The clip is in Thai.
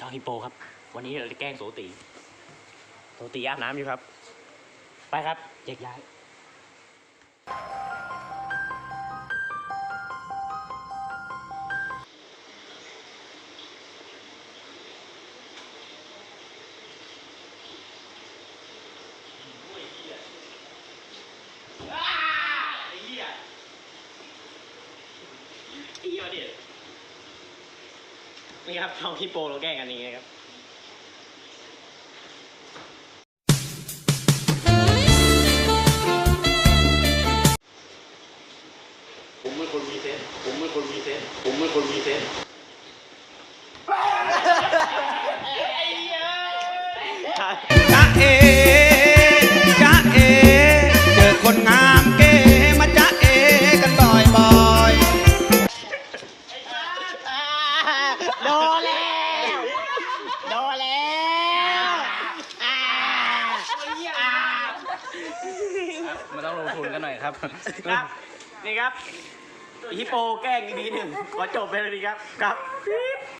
จองฮิปโปครับ วันนี้เราจะแกล้งโสตีโสตีอาบน้ำอยู่ครับ ไปครับแยกย้ายไอ้เหี้ยไอ้เหี้ยมาดิ นี่ครับช่อาฮิปโปเราแก้กันอย่างนี้ครับผมไม่คนมีเซนผมไม่คนมีเซนผมไม่คนมีเซน โดนแล้วโดนแล้วอ่าอ่ามันต้องลงทุนกันหน่อยครับ ครับ นี่ครับฮิปโปแกล้งอีพีหนึ่งขอจบไปเลยดีครับ ครับ